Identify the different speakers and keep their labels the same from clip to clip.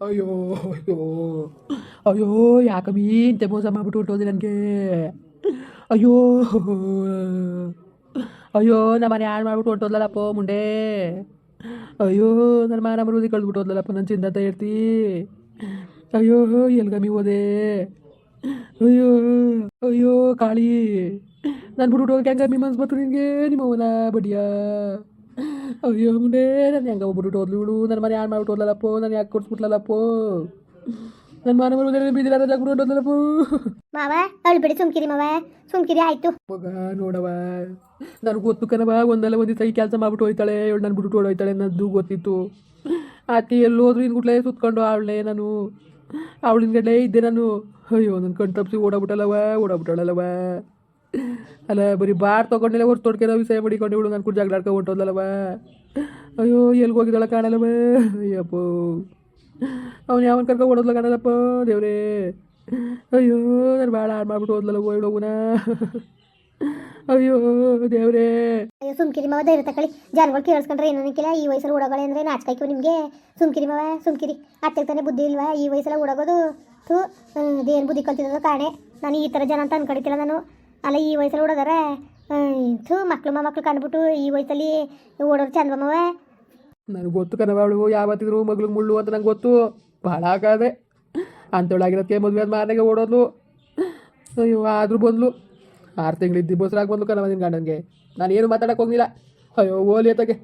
Speaker 1: ಅಯ್ಯೋ ಅಯ್ಯೋ. ಅಯ್ಯೋ ಯಾಕಮ್ಮಿ ಇಂತೆ ಮೋಸ ಮಾಡ್ಬಿಟ್ಟು ಹೊಟ್ಟೋದೆ ನನಗೆ? ಅಯ್ಯೋ. ಅಯ್ಯೋ, ನಮ್ಮ ಮನೆ ಹಾಳು ಮಾಡ್ಬಿಟ್ಟು ಹೊಟ್ಟೋದ್ಲಲ್ಲಪ್ಪ ಮುಂಡೆ? ಅಯ್ಯೋ, ನನ್ನ ಮಾನ ಮರುದಿ ಕಳ್ದ್ಬಿಟ್ಟು ಹೋದ್ಲಲ್ಲಪ್ಪ ನನ್ನ ಚಿಂತ ಇರ್ತಿ ಅಯ್ಯೋ ಎಲ್ಗಮ್ಮಿ ಹೋದೆ? ಅಯ್ಯೋ ಅಯ್ಯೋ, ಕಾಳಿ. ನಾನು ಬಿಟ್ಬಿಟ್ಟು ಹೋಗಕ್ಕೆ ಹೆಂಗಮ್ಮಿ ಮನ್ಸು ಬರ್ತು ನಿನಗೆ ನಿಮ್ಮ ಅವನ ಬಡಿಯ? ಅಯ್ಯೋ ಮುಂಡೆ ನಾನು ಹೆಂಗೆ ಹೋದ್ಲು ಇವಳು ನನ್ನ ಮನೆ ಹಾಳು ಮಾಡ್ಬಿಟ್ಟು ಹೋದ್ಲಲ್ಲಪ್ಪ ನಾನು ಯಾಕೆ ಕೊಡ್ಸ್ಬಿಟ್ಲಲ್ಲಪ್ಪ ನನ್ನ ಮನೆ ಮರುದಲ್ಲಿ ಬೀದಿಲ್ಲ ಜಾಗ ಬಿಟ್ಟು ಹೋದ್ಲಲ್ಲಪ್ಪ
Speaker 2: ಮಾವ ಅವಳು ಬಿಡಿ ಸುಮ್ಕಿರಿ ಮಾವ ಸುಮ್ಕಿರಿ ಆಯ್ತು
Speaker 1: ಮಗ ನೋಡವ ನನಗೆ ಗೊತ್ತು ಕಣವ ಒಂದಲ್ಲ ಒಂದು ದಿವಸ ಈ ಕೆಲಸ ಮಾಡ್ಬಿಟ್ಟು ಹೋಯ್ತಾಳೆ ಇವಳು ನಾನು ಬಿಟ್ಟು ಹೋಯ್ತಾಳೆ ಅನ್ನೋದು ಗೊತ್ತಿತ್ತು ಆಕೆ ಎಲ್ಲಿ ಹೋದ್ರು ಇನ್ಗುಟ್ಲೆ ಸುತ್ಕೊಂಡು ಅವಳೇ ನಾನು ಅವಳಿನ ಗಡ್ಡೆ ಇದ್ದೆ ನಾನು ಅಯ್ಯೋ ನನ್ನ ಕಣ್ ತಪ್ಪಿಸಿ ಓಡಾಬಿಟ್ಟಲ್ಲವ ಓಡಾಬಿಟ್ಟಳಲ್ಲವ ಅಲ್ಲ, ಬರೀ ಬಾರ್ ತೊಗೊಂಡಿಲ್ಲ, ಹೊರ್ತು ತೊಡ್ಕೆಲ್ಲ ವಿಷಯ ಮಾಡಿಕೊಂಡು ಇವಳು ನಾನು ಕೂಡ ಜಗಳ ಆಡ್ಕೊಂಡು ಅಯ್ಯೋ, ಎಲ್ಗೆ ಹೋಗಿದ್ದಾಳ ಕಾಣಲ್ಲವ? ಅಯ್ಯಪ್ಪ. ಅವ್ನು ಯಾವನ್ ಕರ್ಕೊ ಓಡೋದ್ಲ ಕಾಣಲ್ಲಪ್ಪ, ದೇವ್ರೇ. ಅಯ್ಯೋ, ನಾನು ಭಾಳ ಹಾಳು ಮಾಡ್ಬಿಟ್ಟು ಹೋದ್ಲಲ್ಲ ಓಡೋಗುನ ಅಯ್ಯೋ, ದೇವ್ರೇ.
Speaker 2: ಅಯ್ಯೋ, ಸುಮ್ಕಿರಿ ಮಾವ, ಧೈರ್ಯ ತಕೊಳ್ಳಿ ಜನಗಳು ಕೇಳಿಸ್ಕೊಂಡ್ರೆ ಏನಕ್ಕಿಲ್ಲ ನಿಕ್ಕಿಲ್ಲ ಈ ವಯಸ್ಸಲ್ಲಿ ಓಡೋಗಳೇ ಅಂದ್ರೆ ನಾಚ್ಕಾಯ್ಕೋ ನಿಮಗೆ? ಸುಮ್ಕಿರಿ ಮಾವ, ಸುಮ್ಕಿರಿ. ಅತ್ತೆ ತಾನೇ ಬುದ್ಧಿ ಇಲ್ವಾ? ಈ ವಯಸ್ಸಲ್ಲಿ ಓಡೋಗೋದು ಥೂ ಅದೇನು ಬುದ್ಧಿ ಕಲ್ತಿರೋದು ಕಾಣೆ. ನಾನು ಈ ಥರ ಜನ ಅಂತ ಅನ್ಕೊಂಡಿದ್ದಿಲ್ಲ ನಾನು. ಅಲ್ಲ, ಈ ವಯಸ್ಸಲ್ಲಿ ಓಡೋದಾರೆ? ಥೂ, ಮಕ್ಳು ಮಕ್ಕಳು ಕಂಡುಬಿಟ್ಟು ಈ ವಯಸ್ಸಲ್ಲಿ ಓಡೋರು ಚಂದ ಮಾವ
Speaker 1: ನನಗೆ ಗೊತ್ತು ಕನವಳು ಯಾವತ್ತಿದ್ರು ಮಗ್ಳಿಗೆ ಮುಳ್ಳು ಅಂತ ನಂಗೆ ಗೊತ್ತು. ಭಾಳ ಆಗದೆ. ಅಂಥವಳಾಗಿರೋದಕ್ಕೆ ಮದುವೆ ಅದು ಮಾರನೆಗೆ ಓಡೋದ್ಲು. ಅಯ್ಯೋ, ಆದರೂ ಬಂದ್ಲು. ಆರು ತಿಂಗಳಿದ್ದು ಬಸ್ರಾಗಿ ಬಂದ್ಲು ಕನವ ನಿನ್ನ ಗಂಡನಿಗೆ. ನಾನು ಏನು ಮಾತಾಡಕ್ಕೆ ಹೋಗಿಲ್ಲ ಅಯ್ಯೋ, ಓಲಿ ಅತಗೆ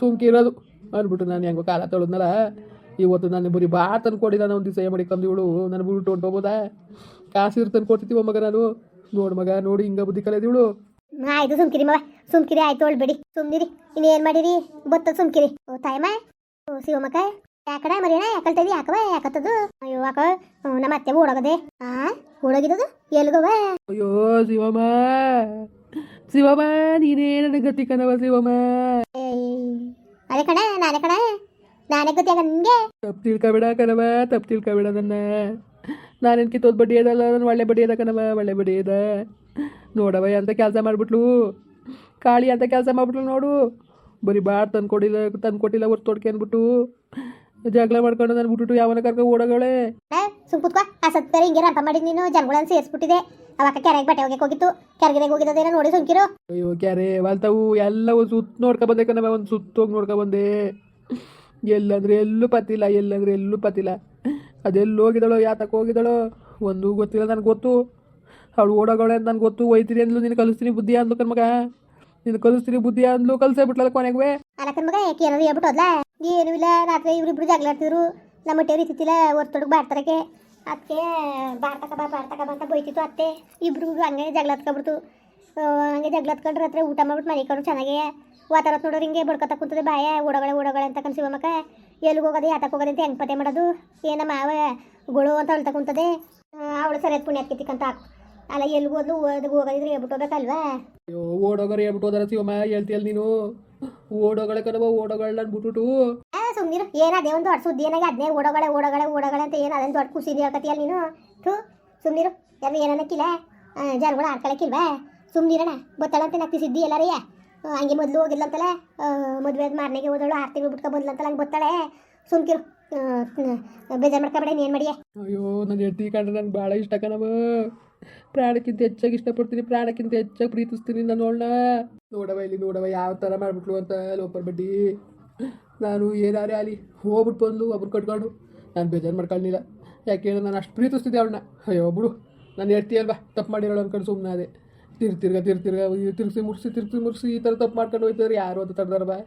Speaker 1: ಸುಮ್ಕಿ ಇರೋದು. ಅಂದ್ಬಿಟ್ಟು ನಾನು ಹೆಂಗೋ ಕಾಲ ತೊಳೆದ್ನಲ್ಲ. ಇವತ್ತು ನಾನು ಬರೀ ಬಾ ತಂದು ಕೊಡಿಲ್ಲ ನಾನು ಒಂದು ದಿವಸ ಮಾಡಿ ಕಂದಿವಳು ನಾನು ಬಿಟ್ಟು ಹೊಂಟೋಗ್ಬೋದಾ ಕಾಸು ಇರು ತಂದು ಮಗ ನಾನು? ನೋಡು ಮಗ ನೋಡಿ ಹಿಂಗ ಬುದ್ಧಿ ಕಲೆದಿವಳು
Speaker 2: ಆಯ್ತು ಸುಮ್ಕಿರಿ ಮವ ಸುಮ್ಕಿರಿ ಆಯ್ತು ಒಳ್ಬೇಡಿ ಸುಮ್ನಿರಿ ಇನ್ನೇನು ಮಾಡಿರಿ? ಬತ್ತ ಸುಮ್ಕಿರಿ. ಓ ತಾಯಮ್ಮ ಓ ಶಿವಮಕ್ಕ ಯಾಕಡ ಮರಿಯಣ ಯಾಕಲ್ತದಿ ಯಾಕವ ಯಾಕತ್ತದು? ಅಯ್ಯೋ ಯಾಕ ನಮ್ಮ ಅತ್ತೆ ಓಡೋಗದೆ. ಆ ಓಡೋಗಿದ್ದದು? ಎಲ್ಗವ?
Speaker 1: ಅಯ್ಯೋ ಶಿವಮ್ಮ ಶಿವಮ್ಮ ನೀನೇ ಗತಿ ಕನವ ಶಿವಮ್ಮ.
Speaker 2: ಅದೇ ಕಣ ನಾನೇ ಕಣ. ನಾನೇ ಗೊತ್ತಾಗ ನಿನ್ಗೆ
Speaker 1: ತಪ್ಪು ತಿಳ್ಕೊಬೇಡ ಕಣವ ತಪ್ಪು ತಿಳ್ಕೊಬೇಡ ನನ್ನ. ನಾನೇನು ಕಿತ್ತೋದು ಬಡ್ಡಿ ಅದಲ್ಲ ನಾನು ಒಳ್ಳೆ ಬಡ್ಡಿ ಅದ ಕಣವ ಒಳ್ಳೆ ಬಡ್ಡಿ ಅದ. ನೋಡವ ಅಂತ ಕೆಲಸ ಮಾಡಿಬಿಟ್ಲು? ಕಾಳಿ ಅಂತ ಕೆಲಸ ಮಾಡಿಬಿಟ್ಲು ನೋಡು. ಬರೀ ಬಾರ್ ತಂದು ಕೊಡಿಲ್ಲ ತಂದು ಕೊಟ್ಟಿಲ್ಲ ಹೊರ್ತು ತೊಡ್ಕೆ ಅಂದ್ಬಿಟ್ಟು. ಜಗಳ ಮಾಡ್ಕೊಂಡು ನಾನು ಬಿಟ್ಬಿಟ್ಟು ಯಾವನ ಕರ್ಕೊ ಓಡೋಗಳೇ
Speaker 2: ಸುಮ್ ಕುತ್ಕೋ. ಆ ಸತ್ತರೆ ಹಿಂಗೆ ರಂಪ ಮಾಡಿದ್ ನೀನು? ಜನಗಳನ್ನ ಸೇರಿಸ್ಬಿಟ್ಟಿದೆ. ಅವಾಗ ಕೆರೆಗೆ ಬಟ್ಟೆ ಹೋಗಕ್ಕೆ ಹೋಗಿತ್ತು. ಕೆರೆಗೆ ಹೋಗಿದ್ದೇನೋ ನೋಡಿ ಸುಮ್ಕಿರು.
Speaker 1: ಅಯ್ಯೋ ಕ್ಯಾರೆ ವಾಲ್ತಾವು ಎಲ್ಲ ಒಂದು ಸುತ್ತ ನೋಡ್ಕೊ ಬಂದೆ ಕಣವ ಒಂದು ಸುತ್ತ ಹೋಗಿ ನೋಡ್ಕೊ ಬಂದೆ. ಎಲ್ಲಂದ್ರೆ ಎಲ್ಲೂ ಪತ್ತಿಲ್ಲ ಎಲ್ಲಂದ್ರೆ ಎಲ್ಲೂ ಪತ್ತಿಲ್ಲ. ಅದೆಲ್ಲಿ ಹೋಗಿದ್ದಾಳೋ ಯಾತಕ್ಕೆ ಹೋಗಿದ್ದಾಳೋ ಒಂದು ಗೊತ್ತಿಲ್ಲ ನನಗೆ ಗೊತ್ತು. ಅವಳು ಓಡೋಗಳೆ ಅಂತ ನನಗೆ ಗೊತ್ತು. ಒಯ್ತೀನಿ ಅಂದ್ಲು ನೀನು ಕಲಿಸ್ತೀನಿ ಬುದ್ಧಿ ಅಂದ್ಲು ಕಣ್ಮಗ ನೀನು ಕಲಿಸ್ತೀನಿ ಬುದ್ಧಿ ಅಂದ್ಲು ಕಲ್ಸೇ ಬಿಟ್ಲಲ್ಲ ಕೊನೆಗೆ
Speaker 2: ಅಲಕ್ಕನ್ ಮಗ ಯಾಕೆ ಏನಾದ್ರು ಹೇಳ್ಬಿಟ್ಟು ಹೋದ್ಲಾ? ಏನೂ ಇಲ್ಲ ರಾತ್ರಿ ಇವ್ರಿಬ್ರು ಜಗಳ ಆಡ್ತಿದ್ರು. ನಮ್ಮ ಹೊಟ್ಟೆ ಇತ್ತಿಲ್ಲ ಹೊರ್ತೊಡಗ್ ಬಾಡ್ತಾರಕ್ಕೆ. ಅದಕ್ಕೆ ಬಾಡ್ತಕ ಬಾ ಬಾಡ್ತಕ ಬಾ ಅಂತ ಬೈತಿತ್ತು ಅತ್ತೆ. ಇಬ್ರು ಹಂಗೆ ಜಗಳ ಹತ್ಕೊಬಿಡ್ತು. ಆ, ಹಂಗೆ ಜಗಳ ಹತ್ಕೊಂಡ್ರೆ ರಾತ್ರಿ ಊಟ ಮಾಡ್ಬಿಟ್ಟು ಮನೆ ಕಡು ಚೆನ್ನಾಗೆ. ವಾತಾವರಣ ನೋಡೋರು ಹಿಂಗೆ ಬಡ್ಕೊತ ಕುಂತದೆ ಬಾಯ. ಓಡೋಗಳೆ ಓಡೋಗಳೆ ಅಂತ ಕನ್ಸಿವ ಎಲ್ಲಿಗೆ ಹೋಗೋದು ಯಾತಕ್ಕೆ ಹೋಗೋದು ಅಂತ ಹೆಂಗೆ ಪತ್ತೆ ಮಾಡೋದು? ಏನ ಮಾವ ಗುಳು ಅಂತ ಹೇಳ್ತಾ ಕುಂತದೆ. ಅವಳು ಸರಿಯಾದ ಪುಣ್ಯ ಹಾಕಿತ್ತಿಕ್ಕಂತ ಹಾಕು ಅಲ್ಲ ಎಲ್ಲಿಗೆ ಹೋದ್ಲು? ಓದಿಗೆ ಹೋಗೋದಿದ್ರೆ ಹೇಳ್ಬಿಟ್ಟು ಹೋಗ್ಬೇಕಲ್ವಾ?
Speaker 1: ಅಯ್ಯೋ ಓಡೋಗರೆ ಹೇಳ್ಬಿಟ್ಟು ಹೋದಾರ ಶಿವಮ್ಮ ಹೇಳ್ತೀಯಲ್ಲ ನೀನು? ಓಡೋಗಳೆ ಕನವ ಓಡೋಗಳ ಬಿಟ್ಬಿಟ್ಟು
Speaker 2: ಆ ಸುಮ್ನಿರು. ಏನ ಅದೇ ಒಂದು ದೊಡ್ಡ ಸುದ್ದಿ ಏನಾಗಿ ಅದನ್ನೇ ಓಡೋಗಳೆ ಓಡೋಗಳೆ ಓಡೋಗಳೆ ಅಂತ ಏನು ಅದೇನು ದೊಡ್ಡ ಖುಷಿ ಹೇಳ್ಕತಿಯಲ್ಲ ನೀನು? ಥೂ ಸುಮ್ಮನಿರು ಯಾರು ಏನನ್ನಕ್ಕಿಲ್ಲ ಜನಗಳು ಆಡ್ಕೊಳಕ್ಕಿಲ್ವಾ ಸುಮ್ನಿರಣ. ಗೊತ್ತಾಳಂತೆ ನಕ್ತಿ ಸಿದ್ದಿ ಎಲ್ಲಾರಯ್ಯ? ಹಂಗೆ ಮೊದಲು ಹೋಗಿಲ್ಲಂತಲ್ಲ ಮದುವೆ ಆದ ಮಾರನೆಗೆ ಹೋದಳು ಆರು ತಿಂಗಳು ಬಿಟ್ಕೊ ಬಂದ್ಲಂತಲ್ಲ, ಹಂಗೆ ಬರ್ತಾಳೆ. ಸುಮ್ಕಿರು ಬೇಜಾರು ಮಾಡ್ಕೊಬೇಡ ಏನು ಮಾಡಿಯೇ?
Speaker 1: ಅಯ್ಯೋ ನನ್ನ ಹೆಂಡತಿ ಕಂಡ್ರೆ ನನಗೆ ಭಾಳ ಇಷ್ಟ ಕಣವ ಪ್ರಾಣಕ್ಕಿಂತ ಹೆಚ್ಚಾಗಿ ಇಷ್ಟಪಡ್ತೀನಿ, ಪ್ರಾಣಕ್ಕಿಂತ ಹೆಚ್ಚಾಗಿ ಪ್ರೀತಿಸ್ತೀನಿ ನಾನು ಅವಳನ್ನ ನೋಡವ ಇಲ್ಲಿ ನೋಡವ ಯಾವ ಥರ ಮಾಡಿಬಿಟ್ಲು ಅಂತ ಲೋಪರ್ ಬಡ್ಡಿ. ನಾನು ಏನಾರೇ ಆಗಲಿ ಹೋಗ್ಬಿಟ್ಟು ಬಂದು ಒಬ್ರು ಕಟ್ಕೊಂಡು. ನಾನು ಬೇಜಾರು ಮಾಡ್ಕೊಳ್ಳಿಲ್ಲ ಯಾಕೆ ನಾನು ಅಷ್ಟು ಪ್ರೀತಿಸ್ತಿದ್ದೆ ಅವಳನ್ನ ಅಯ್ಯೋ, ಬಿಡು. ನಾನು ಹೆಂಡ್ತಿ ಅಲ್ವಾ, ತಪ್ಪು ಮಾಡಿರೋಳು ಅನ್ಕೊಂಡು ಸುಮ್ಮನೆ ಅದೇ ತಿರ್ತಿರ್ಗ ತಿರ್ತಿರ್ಗ ತಿರ್ಸಿ ಮುರ್ಸಿ ತಿರ್ಸಿ ಮುರ್ಸಿ ಈ ಥರ ತಪ್ಪು ಮಾಡ್ಕೊಂಡು ಹೋಯ್ತಾರೆ. ಯಾರು ಅಂತ ತಡ್ದಾರ ಬಾ.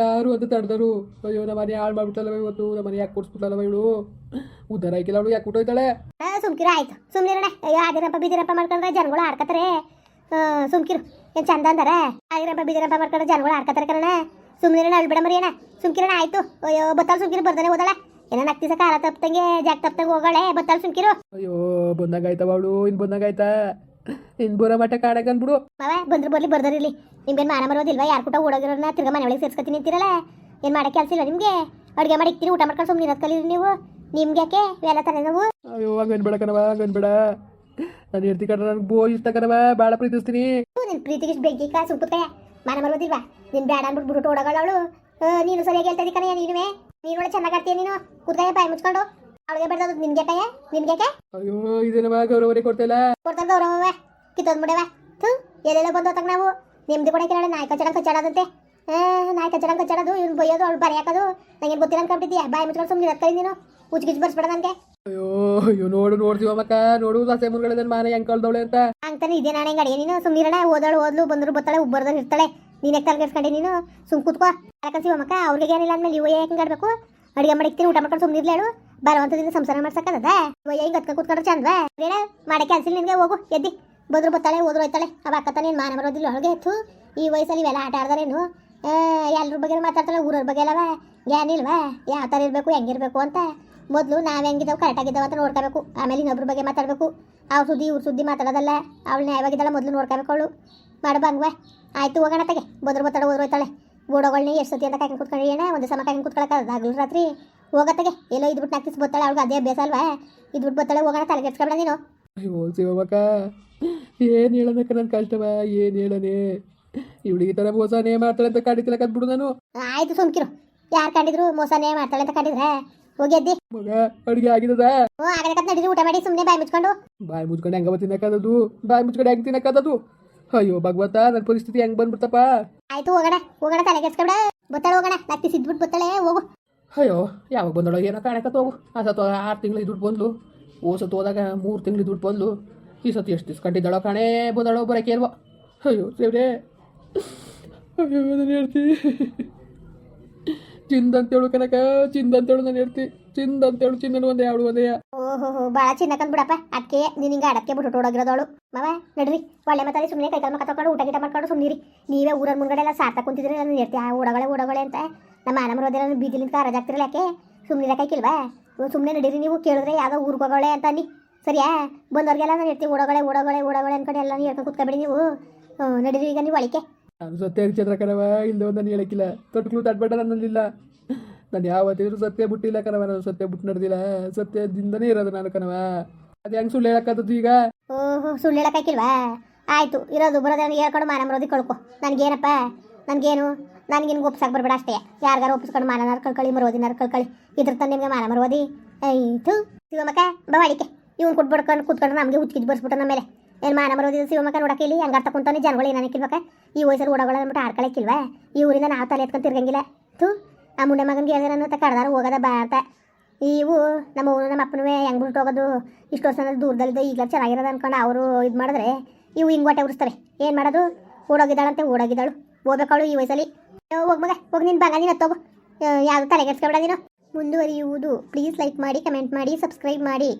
Speaker 1: ಯಾರು ಅಂತ ತಡ್ದರು. ಅಯ್ಯೋ ನಮ್ಮ ಮನೆ ಹಾಳು ಮಾಡ್ಬಿಟ್ಟಲ್ಲ ಇವತ್ತು. ನಮ್ಮ ಮನೆ ಯಾಕೆ ಕೊಡ್ಸ್ಬಿಟ್ಟಲ್ಲ ಇವಳು. ಉದ್ದಾರ ಆಯ್ಕಿಲ್ಲ ಅವಳು. ಯಾಕೆ ಕೊಟ್ಟೋಯ್ತಾಳೆ
Speaker 2: ಸುಮ್ಕಿರ ಆಯ್ತು. ಸುಮ್ನಿರಣ ಅಯ್ಯೋ ಆಗಿರಪ್ಪ ಬಿದಿರಪ್ಪ ಮಾಡ್ಕೊಂಡ್ರೆ ಜನಗಳು ಆಡ್ಕತಾರೆ. ಸುಮ್ಕಿರು. ಏನು ಚಂದ ಅಂದಾರ? ಆಗಿರಪ್ಪ ಬಿದಿರಪ್ಪ ಮಾಡ್ಕೊಂಡ್ರೆ ಜನಗಳು ಆಡ್ಕತಾರೆ ಕಣ ಸುಮ್ನಿರಣ ಅಳ್ ಬಿಡ ಏನ ಸುಮ್ಕಿರಣ ಆಯ್ತು. ಅಯ್ಯೋ ಬತ್ತಾಳ ಸುಮ್ಕಿರು ಬರ್ದಾನೆ ಹೋದಳ. ಏನೋ ನಕ್ತಿಸ ಕಾಲ ತಪ್ಪಂಗೆ ಜಾಗ ತಪ್ಪಂಗೆ ಹೋಗಳೆ. ಬತ್ತಾಳ ಸುಮ್ಕಿರು.
Speaker 1: ಅಯ್ಯೋ ಬಂದಂಗಾಯ್ತವ ಅವಳು. ಇನ್ ಬಂದಂಗಾಯ್ತಾ? ಇನ್ನು ಬರೋ ಮಟ್ಟ ಕಾಡಗನ್ ಬಿಡು
Speaker 2: ಮಾವ ಬಂದ್ರು ಬರ್ಲಿ ಬರ್ದರಿರ್ಲಿ ನಿಮ್ಗೇನು ಮಾನ ಮರೋದಿಲ್ವಾ ಯಾರು ಕೂಟ ಓಡೋಗಿರೋನ ತಿರ್ಗ ಮನೆ ಒಳಗೆ ಸೇರ್ಸ್ಕೊತೀನಿ ಅಂತೀರಲ್ಲ? ಏನು ಮಾಡಕ್ಕೆ ಕೆಲಸ ಇಲ್ಲ ನಿಮಗೆ? ಅಡುಗೆ ಮಾಡಿ ಇಕ್ತೀನಿ ಊಟ ಮಾಡ್ಕೊಂಡು ಸುಮ್ಮನೆ ಇರೋದು ಕಲೀರಿ ನೀವು. ನಿಮ್ಗೆ ಯಾಕೆ? ಎಲ್ಲ ತರ ನಾವು?
Speaker 1: ಅಯ್ಯೋ ಹಂಗನ್ಬೇಡ ಕಣವ ಹಂಗನ್ಬೇಡ ನಾನು ಹೇಳ್ತಿ ಕಣ ನನಗೆ ಬೋ ಇಷ್ಟ ಕಣವ ಭಾಳ ಪ್ರೀತಿಸ್ತೀನಿ.
Speaker 2: ನಿನ್ ಪ್ರೀತಿಗೆ ಇಷ್ಟು ಬೆಂಕಿ ಕಾ ಉಪ್ಪುತ್ತಾಯ ಮಾನ ಮರೋದಿಲ್ವಾ ನಿನ್ ಬೇಡ ಅಂದ್ಬಿಟ್ಟು ಬಿಟ್ಟು ಓಡೋಗಳವಳು ನೀನು ಸರಿಯಾಗಿ ಹೇಳ್ತಾ ಕಣ ನೀನುವೆ. ನೀನು ಒಳ್ಳೆ ಚೆನ್ನಾಗಿ ಆಡ್ತೀಯ ನೀನು? ಕುರ್ಗಾಯ ಬಾಯಿ ಮುಚ್ಕೊಂಡು. ಅವಳಿಗೆ ಬೆಳೆದದು ನಿನ್ಗೆ ಕಯ್ಯ ನಿನ್ಗೆ
Speaker 1: ಅಯ್ಯೋ ಇದೇನವ ಗೌರವರೇ ಕೊಡ್ತಿಲ್ಲ?
Speaker 2: ಕೊಡ್ತಾರೆ ಗೌರವವೇ ಕಿತ್ತೋದ್ ಮುಡವ ಥು ಎಲ್ಲೆಲ್ಲ ಬಂದು ಹೋತಾಗ ನಾವು. ನೆಮ್ಮದಿ ಕೂಡ ಹೇಳಿ ನಾಯಿ ಕಚ್ಚಡ ಕಚ್ಚಾಡದಂತೆ. ನಾಯಕ ನಾಯಿ ಕಚ್ಚಡ ಕಚ್ಚಾಡೋದು ಇವ್ನು ಬೈಯೋದು ಅವ್ಳು ಬರಿ ಹಾಕೋದು. ನಂಗೆ ಗೊತ್ತಿಲ್ಲ ಅನ್ಕೊಂಡಿದ್ದೀಯ ಬಾಯಿ ಮುಚ್ಕೊಂಡು ಸುಮ್ಮನೆ ಕೈ ನೀನು. ಉಚ್ಗಿಚ್ ಬರ್ಸ್ಬೇಡ ನನಗೆ.
Speaker 1: ಅಯ್ಯೋ ಅಯ್ಯೋ ನೋಡು ನೋಡ್ತೀವ ಮಕ್ಕ ನೋಡು ಸಸೆ ಮುನ್ಗಳಿದ ಮಾನ ಹೆಂಗ್ ಕಳ್ದವಳೆ ಅಂತ.
Speaker 2: ಅಂತಾನೆ ಇದೇ ನಾಳೆ ಹೆಂಗೆ ಅಡಿಗೆ ನೀನು? ಸುಮ್ಮನಿರಣ ಓದೋಳು ಓದ್ಲು ಬಂದ್ರು ಬತ್ತಾಳೆ ಉಬ್ಬರ್ದಲ್ಲಿ ಇರ್ತಾಳೆ. ನೀನು ಯಾಕೆ ತಲೆಗೆಡ್ಸ್ಕೊಂಡೆ ನೀನು? ಸುಮ್ ಕೂತ್ಕೋ. ಯಾಕಂತ ಮಕ್ಕ? ಅವ್ರಿಗೆ ಏನಿಲ್ಲ ಅಂದ್ಮೇಲೆ ಇವ ಹೆಂಗೆ ಆಡ್ಬೇಕು? ಅಡಿಗೆ ಮಾಡಿಕ್ತೀನಿ ಊಟ ಮಾಡ್ಕೊಂಡು ಸುಮ್ಮನೆ ಇರ್ಲೇಳು ಬರುವಂತದಿಂದ ಸಂಸಾರ ಮಾಡ್ಸಕ್ಕದ ಹಿಂಗ್ ಅತ್ಕ ಕೂತ್ಕೊಂಡ್ರೆ ಚಂದ್ವಾ. ಬೇಡ ಮಾಡಕ್ಕೆ ಕ್ಯಾನ್ಸಲ್ ನಿನ್ಗೆ ಹೋಗು, ಎದ್ದಿ. ಬದ್ರು ಬತ್ತಾಳೆ, ಓದ್ರು ಹೋಯ್ತಾಳೆ. ಅವ ಅಕ್ಕ ನೀನು ಮಾನ ಬರೋದಿಲ್ಲ, ಒಳಗೆ ಎತ್ತು. ಈ ವಯಸ್ಸಲ್ಲಿ ಇವೆಲ್ಲ ಆಟ ಆಡ್ದಾರೇನು? ಎಲ್ಲರ ಬಗ್ಗೆ ಮಾತಾಡ್ತಾಳೆ, ಊರವ್ರ ಬಗ್ಗೆ ಅಲ್ಲವ ಏನಿಲ್ವಾ ಯಾವ ಥರ ಇರಬೇಕು ಹೆಂಗಿರ್ಬೇಕು ಅಂತ. ಮೊದಲು ನಾವು ಹೆಂಗಿದ್ದಾವೆ ಕರೆಕ್ಟಾಗಿದ್ದಾವೆ ಅಂತ ನೋಡ್ಕೋಬೇಕು. ಆಮೇಲೆ ಇನ್ನೊಬ್ರ ಬಗ್ಗೆ ಮಾತಾಡಬೇಕು. ಅವ್ರ ಸುದ್ದಿ ಇವ್ರ ಸುದ್ದಿ ಮಾತಾಡೋದಲ್ಲ. ಅವಳು ನ್ಯಾಯವಾಗಿದ್ದಾಳೆ, ಮೊದಲು ನೋಡ್ಕೋಬೇಕು ಅವಳು. ಮಾಡು ಬಂಗ್ವಾ ಆಯ್ತು, ಹೋಗೋಣ ತಗೆ. ಬದ್ರು ಬತ್ತಾಳೆ ಹೋದ್ರು ಹೋಯ್ತಾಳೆ. ಗೋಡಗಳನ್ನ ಎಷ್ಟು ಸತಿ ಅಂತ ಕಾಯ್ಕೊಂಡು ಕೂತ್ಕೊಂಡು ಏನ? ಒಂದು ಸಮ ಕಾಯ್ಕೊಂಡು ಕೂತ್ಕೊಳ್ಳೋಕೆ ರಾತ್ರಿ. ಹೋಗತ್ತಗೆ. ಎಲ್ಲೋ ಇದ್ಬಿಟ್ಟು ನಾಲ್ಕು ಬತ್ತಾಳೆ ಅವ್ಳಿಗೆ ಅದೇ ಅಭ್ಯಾಸ ಅಲ್ವಾ ಇದ್ಬಿಟ್ಟು ಬತ್ತಾಳೆ ಹೋಗೋಣ ತಲೆ ಕೆಡ್ಸ್ಕೊಬೇಡ ನೀನು.
Speaker 1: ಅಯ್ಯೋ ಶಿವಮಕ್ಕ ಏನು ಹೇಳೋದಕ್ಕ ನನ್ನ ಕಷ್ಟವ ಏನು ಹೇಳನೆ ಇವಳಿಗೆ ತರ ಮೋಸನೇ ಮಾಡ್ತಾಳೆ ಅಂತ ಕಾಡಿತಿಲ್ಲ ಕದ್ಬಿಡು ನಾನು.
Speaker 2: ಆಯ್ತು ಸುಮ್ಕಿರು. ಯಾರು ಕಂಡಿದ್ರು ಮೋಸನೇ ಮಾಡ್ತಾಳೆ ಅಂತ ಕಂಡಿದ್ರೆ? ಹೋಗಿ ಎದ್ದಿ.
Speaker 1: ಮಗ ಅಡುಗೆ ಆಗಿದದ?
Speaker 2: ಹ್ಞೂ ಆಗಲೇ ನಡೀರಿ ಊಟ ಮಾಡಿ ಸುಮ್ಮನೆ ಬಾಯಿ ಮುಚ್ಕೊಂಡು.
Speaker 1: ಬಾಯಿ ಮುಚ್ಕೊಂಡು ಹೆಂಗ ತಿನ್ನಕ್ಕದದು ಬಾಯಿ ಮುಚ್ಕೊಂಡು ಹೆಂಗೆ ತಿನ್ನಕ್ಕದದು ಅಯ್ಯೋ ಭಗವತ ನನ್ನ ಪರಿಸ್ಥಿತಿ ಹೆಂಗ್ ಬಂದ್ಬಿಡ್ತಪ್ಪ?
Speaker 2: ಆಯ್ತು ಹೋಗೋಣ ಹೋಗೋಣ ತಲೆ ಕೆಡ್ಸ್ಕೊಬೇಡ. ಬತ್ತಾಳೆ ಹೋಗೋಣ. ನಾಲ್ಕು ಸಿದ್ಬಿಟ್ಟು ಬತ್ತಾಳೆ ಹೋಗು.
Speaker 1: ಅಯ್ಯೋ, ಯಾವಾಗ ಬಂದಳು ಏನೋ ಕಾಣಕತ್ತ ಹೋಗು ಆ ಸತ್ತು ಆರು ತಿಂಗಳು ದುಡ್ಡು ಬಂದ್ಲು. ಓ ಸತ್ತು ಹೋದಾಗ ಮೂರು ತಿಂಗಳು ದುಡ್ಡು ಬಂದ್ಲು. ಈ ಸತಿ ಎಷ್ಟು ದಿವ್ಸ ಕಂಡಿದ್ದಾಳೋ ಕಾಣೆ ಬಂದಳೋ ಬರೋಕೆ ಇಲ್ವೋ ಅಯ್ಯೋ, ದೇವ್ರೇ. ಅಯ್ಯೋ ನಾನು ಹೇಳ್ತಿ ಚಿಂದ ಅಂತೇಳು ಕನಕ ಚಿಂದ ಅಂತೇಳು ನಾನು ಹೇಳ್ತಿ ಚಿಂದ ಅಂತೇಳು ಚಿನ್ನನು ಒಂದೇ, ಅವಳು ಒಂದೇ.
Speaker 2: ಓಹೋ ಭಾಳ ಚಿನ್ನಕಂದ್ ಬಿಡಪ್ಪ. ಅದಕ್ಕೆ ನೀನು ಹಿಂಗೆ ಅಡಕ್ಕೆ ಬಿಟ್ಟು ಹೋಗಿರೋದವಳು ಮಾವ, ನಡ್ರಿ. ಒಳ್ಳೆ ಮಾತಾಡಿ ಸುಮ್ಮನೆ ಕೈ ಕಾಲು ಮಕ್ಕ ತಗೊಂಡು ಊಟ ಗೀಟ ಮಾಡ್ಕೊಂಡು ಸುಮ್ಮನಿರಿ ನೀವೇ ಊರ ಮುಂದ್ಗಡೆ ಎಲ್ಲ ಸಾರ್ತಾ ಕುಂತಿದ್ರೆ ನಾನು ಹೇಳ್ತಿ ಆ ಓಡಗಳೇ ಓಡಗಳೇ ಅಂತ. ನಮ್ಮ ನಾನು ಬೀದಿಲಿಂದ ರಜಾಗ್ತಿರಲ್ಲ ಯಾಕೆ? ಸುಮ್ಮನೆ ಕಾಯ್ಕಿಲ್ವಾ ಸುಮ್ಮನೆ ನಡೀರಿ ನೀವು ಕೇಳಿದ್ರೆ ಯಾವುದೋ ಊರಿಗೆ ಹೋಗೋಳೆ ಅಂತ ನೀ ಸರಿಯಾ? ಬಂದವ್ರಿಗೆಲ್ಲ ನಾನು ಹೇಳ್ತೀವಿ ಓಡಗಳೇ ಓಡಗಳೇ ಓಡಗಳೇ ಅನ್ಕೊಂಡು ಎಲ್ಲ ಹೇಳ್ಕೊಂಡು ಕೂತ್ಕೊಬೇಡಿ ನೀವು. ನಡೀರಿ ಈಗ ನೀವು ಒಳಿಕೆ
Speaker 1: ನಾನು ಸತ್ಯ ಚಂದ್ರ ಕಣವ ಇಲ್ಲದೆ ನಾನು ಹೇಳಕ್ಕಿಲ್ಲ. ತೊಟ್ಗಳು ತಟ್ಬೇಡ ನನ್ನಲ್ಲಿಲ್ಲ. ನಾನು ಯಾವತ್ತಿದ್ರು ಸತ್ಯ ಬಿಟ್ಟಿಲ್ಲ ಕಣವ ನಾನು ಸತ್ಯ ಬಿಟ್ಟು ನಡೆದಿಲ್ಲ. ಸತ್ಯದಿಂದನೇ ಇರೋದು ನಾನು ಕಣವ ಅದು ಹೆಂಗೆ ಸುಳ್ಳು ಹೇಳಕ್ಕದ್ದು ಈಗ?
Speaker 2: ಓಹೋ ಸುಳ್ಳು ಹೇಳಕ್ಕಾಕಿಲ್ವಾ ಆಯಿತು ಇರೋದು ಬರೋದು ನನಗೆ ಹೇಳ್ಕೊಂಡು ಮಾನ ಮರೋದಿ ಕಳ್ಕೊ. ನನಗೇನಪ್ಪ? ನನಗೇನು? ನನಗೇನು ಒಪ್ಸಕ್ಕೆ ಬರ್ಬೇಡ ಅಷ್ಟೇ. ಯಾರಿಗಾರು ಒಪ್ಪಿಸ್ಕೊಂಡು ಮಾನನಾರು ಕಳ್ಕೊಳ್ಳಿ ಮರೋದಿನಾರು ಕಳ್ಕೊಳ್ಳಿ ಇದ್ರ ತಂದು ನಿಮಗೆ ಮಾನ ಮರೋದಿ. ಐತು ಶಿವಮಕ್ಕ ಬವಾಳಿಕೆ ಇವ್ನು ಕೊಟ್ಬಿಡ್ಕೊಂಡು ಕೂತ್ಕೊಂಡು ನಮಗೆ ಉತ್ಕಿದ್ ಬರ್ಸ್ಬಿಟ್ಟು ನಮ್ಮ ಮೇಲೆ. ಏನು ಮಾನ ಮರೋದಿ ಶಿವಮಕ್ಕ ನೋಡಕ್ಕೆ ಇಲ್ಲಿ? ಹಂಗಾರ್ ತಕೊಂತಾನೆ ಜನಗಳು ಏನು ಕಿಲ್ಬೇಕ ಈ ವಯಸ್ಸಲ್ಲಿ ಓಡಗಳ ಅಂದ್ಬಿಟ್ಟು ಆಡ್ಕೊಳಕ್ಕಿಲ್ವಾ ಈ ಊರಿಂದ ನಾವು ತಲೆ ಎತ್ಕೊಂಡು ತಿರ್ಗಂಗಿಲ್ಲ. ತು ಆ ಮುಂಡೆ ಮಗನಿಗೆ ಹೇಳಿದ್ರೆ ಅಂತ ಕಡ್ದಾರ ಹೋಗೋದ, ಬಾ ಅಂತ. ಇವು ನಮ್ಮ ಊರು, ನಮ್ಮ ಅಪ್ಪನೂ ಹೆಂಗ್ ಬಿಟ್ಟು ಹೋಗೋದು? ಇಷ್ಟು ವರ್ಷ ದೂರದಲ್ಲಿದ್ದ ಈಗ ಚೆನ್ನಾಗಿರೋದು ಅಂದ್ಕೊಂಡು ಅವರು ಇದು ಮಾಡಿದ್ರೆ ಇವು ಹಿಂಗೆ ಹೊಟ್ಟೆ ಉರಿಸ್ತಾರೆ. ಏನು ಮಾಡೋದು? ಓಡೋಗಿದ್ದಾಳಂತೆ, ಓಡೋಗಿದ್ದಾಳು. ಹೋಗ್ಬೇಕವಳು ಈ ವಯಸ್ಸಲ್ಲಿ. ಹೋಗ ಮಗ, ಹೋಗಿ ನಿನ್ನ ಬಂಗ ನೀನು ಹತ್ತೋಗು. ಯಾವುದು ತಲೆಗೆಡ್ಸ್ಕೊಬೇಡ ನೀನು. ಮುಂದುವರಿಯುವುದು. ಪ್ಲೀಸ್ ಲೈಕ್ ಮಾಡಿ ಕಮೆಂಟ್ ಮಾಡಿ ಸಬ್ಸ್ಕ್ರೈಬ್ ಮಾಡಿ.